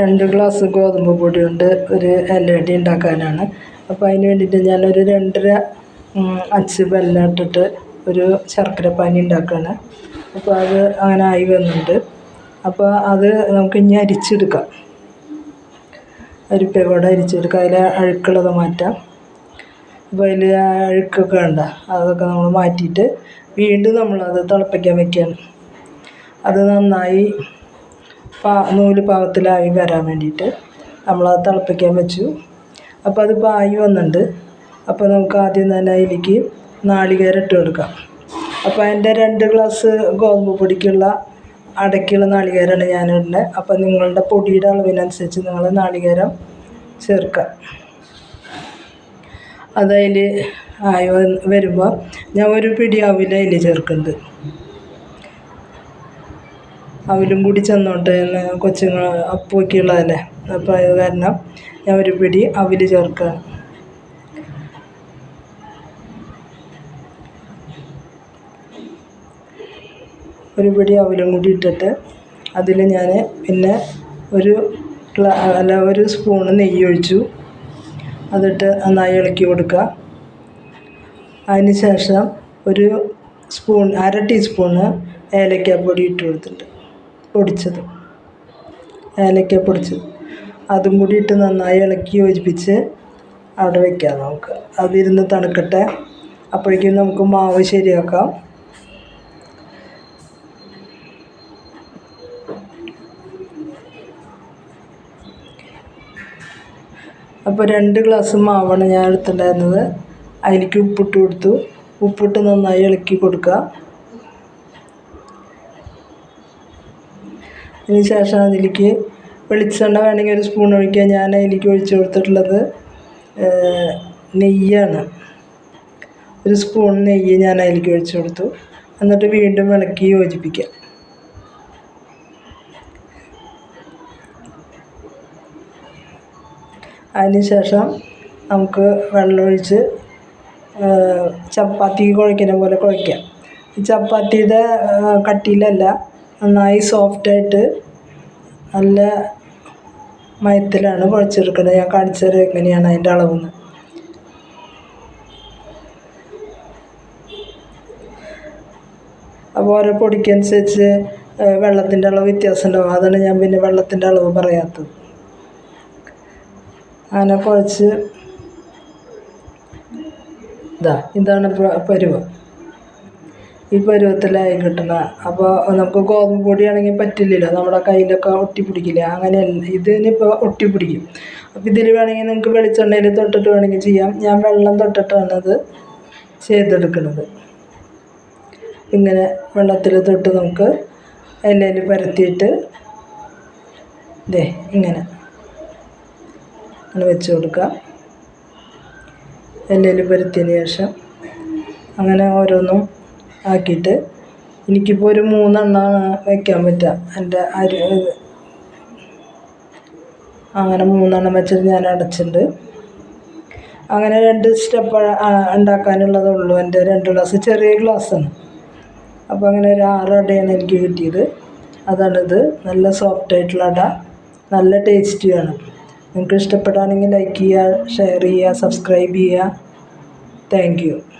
രണ്ട് ഗ്ലാസ് ഗോതമ്പ് പൊടി കൊണ്ട് ഒരു ഇലയട ഉണ്ടാക്കാനാണ്. അപ്പോൾ അതിന് വേണ്ടിയിട്ട് ഞാനൊരു രണ്ടര അച്ച് വെല്ലം ഇട്ടിട്ട് ഒരു ശർക്കര പാനി ഉണ്ടാക്കുകയാണ് അപ്പോൾ അത് അങ്ങനെ ആയി വന്നിട്ടുണ്ട്. അപ്പോൾ അത് നമുക്ക് ഇനി അരിച്ചെടുക്കാം. അരിപ്പ കൂടെ അരിച്ചെടുക്കാം. അതിലെ അഴുക്കുള്ളത് മാറ്റാം. അപ്പോൾ അതിൽ അഴുക്കൊക്കെ വേണ്ട അതൊക്കെ നമ്മൾ മാറ്റിയിട്ട് വീണ്ടും നമ്മളത് തിളപ്പിക്കാൻ വെക്കുകയാണ് അത് നന്നായി പാ നൂൽ പാകത്തിലായി വരാൻ വേണ്ടിയിട്ട് നമ്മളത് തിളപ്പിക്കാൻ വെച്ചു. അപ്പോൾ അത് പായി വന്നിട്ടുണ്ട് അപ്പോൾ നമുക്ക് ആദ്യം തന്നെ അതിലേക്ക് നാളികേരം ഇട്ട് കൊടുക്കാം. അപ്പോൾ അതിന്റെ രണ്ട് ഗ്ലാസ് ഗോതമ്പ് പൊടിക്കുള്ള അടക്കിയുള്ള നാളികേരമാണ് ഞാൻ ഇടുന്നത് അപ്പോൾ നിങ്ങളുടെ പൊടിയുടെ അളവിനനുസരിച്ച് നിങ്ങൾ നാളികേരം ചേർക്കുക അതതിൽ ആയി വരുമ്പോൾ ഞാൻ ഒരു പിടി അവിൽ അതിൽ ചേർക്കുന്നുണ്ട് അവലും കൂടി ചെന്നോട്ടെ എന്ന് കൊച്ചുങ്ങൾ അപ്പൂക്കുള്ളതല്ലേ അപ്പോൾ അത് കാരണം ഞാൻ ഒരു പിടി അവിൽ ചേർക്കുക ഒരു പിടി അവലും കൂടി ഇട്ടിട്ട് അതിൽ ഞാൻ പിന്നെ ഒരു അല്ല ഒരു സ്പൂണ് നെയ്യ് ഒഴിച്ചു അതിട്ട് നന്നായി ഇളക്കി കൊടുക്കുക അതിന് ശേഷം ഒരു സ്പൂൺ അര ടീസ്പൂണ് ഏലക്കാപ്പൊടി ഇട്ട് കൊടുത്തിട്ടുണ്ട്. പൊടിച്ചത്. ഏലക്ക പൊടിച്ചത്. അതും കൂടി ഇട്ട് നന്നായി ഇളക്കി യോജിപ്പിച്ച് അവിടെ വെക്കാം നമുക്ക്. അതിരുന്ന് തണുക്കട്ടെ. അപ്പോഴേക്കും നമുക്ക് മാവ് ശരിയാക്കാം. അപ്പോൾ രണ്ട് ഗ്ലാസ് മാവാണ് ഞാൻ എടുത്തിട്ടുണ്ടായിരുന്നത്. അതിലേക്ക് ഉപ്പിട്ട് കൊടുത്തു. ഉപ്പിട്ട് നന്നായി ഇളക്കി കൊടുക്കുക അതിന് ശേഷം അതിലേക്ക് വെളിച്ചെണ്ണ വേണമെങ്കിൽ ഒരു സ്പൂൺ ഒഴിക്കുക ഞാൻ അതിലേക്ക് ഒഴിച്ച് കൊടുത്തിട്ടുള്ളത് നെയ്യാണ്. ഒരു സ്പൂൺ നെയ്യ് ഞാൻ അതിലേക്ക് ഒഴിച്ച് കൊടുത്തു. എന്നിട്ട് വീണ്ടും ഇളക്കി യോജിപ്പിക്കുക അതിന് ശേഷം നമുക്ക് വെള്ളമൊഴിച്ച് ചപ്പാത്തി കുഴക്കുന്ന പോലെ കുഴയ്ക്കാം. ചപ്പാത്തിയുടെ കട്ടിയിലല്ല നന്നായി സോഫ്റ്റായിട്ട് നല്ല മയത്തിലാണ് കുഴച്ചെടുക്കുന്നത് ഞാൻ കാണിച്ചു തരാം എങ്ങനെയാണ് അതിന്റെ അളവെന്ന്. അപ്പോൾ ഓരോ പൊടിക്കനുസരിച്ച് വെള്ളത്തിന്റെ അളവ് വ്യത്യാസം ഉണ്ടാവും. അതാണ് ഞാൻ പിന്നെ വെള്ളത്തിന്റെ അളവ് പറയാത്തത്. അങ്ങനെ കുഴച്ച് ഇതാ ഇതാണ് പരുവം. ഈ പരുവത്തിലായി കിട്ടണ അപ്പോൾ നമുക്ക് ഗോതമ്പ് പൊടിയാണെങ്കിൽ പറ്റില്ലല്ലോ. നമ്മുടെ കയ്യിലൊക്കെ ഒട്ടിപ്പിടിക്കില്ല? അങ്ങനെയല്ല. ഇതിനിപ്പോൾ ഒട്ടിപ്പിടിക്കും. അപ്പോൾ ഇതിൽ വേണമെങ്കിൽ നിങ്ങൾക്ക് വെളിച്ചെണ്ണയിൽ തൊട്ടിട്ട് വേണമെങ്കിൽ ചെയ്യാം. ഞാൻ വെള്ളം തൊട്ടിട്ടാണ് അത് ചെയ്തെടുക്കുന്നത്. ഇങ്ങനെ വെള്ളത്തിൽ തൊട്ട് നമുക്ക് എല്ലാം പരത്തിയിട്ട് ദേ ഇങ്ങനെ അങ്ങനെ വെച്ച് കൊടുക്കുക എല്ലാം പരത്തിയതിന് ശേഷം അങ്ങനെ ഓരോന്നും ആക്കിയിട്ട് എനിക്കിപ്പോൾ ഒരു മൂന്നെണ്ണമാണ് വയ്ക്കാൻ പറ്റുക എന്റെ അരി അങ്ങനെ മൂന്നെണ്ണം വെച്ചിട്ട് ഞാൻ അടച്ചിട്ടുണ്ട്. അങ്ങനെ രണ്ട് സ്റ്റെപ്പ് ഉണ്ടാക്കാനുള്ളതുള്ളൂ എന്റെ രണ്ട് ഗ്ലാസ് ചെറിയ ഗ്ലാസ്സാണ്. അപ്പോൾ അങ്ങനെ ഒരു ആറ് അടയാണ് എനിക്ക് കിട്ടിയത്. അതാണിത്. നല്ല സോഫ്റ്റ് ആയിട്ടുള്ള അട. നല്ല ടേസ്റ്റിയാണ് നിങ്ങൾക്ക് ഇഷ്ടപ്പെടുകയാണെങ്കിൽ ലൈക്ക് ചെയ്യുക ഷെയർ ചെയ്യുക സബ്സ്ക്രൈബ് ചെയ്യുക. താങ്ക്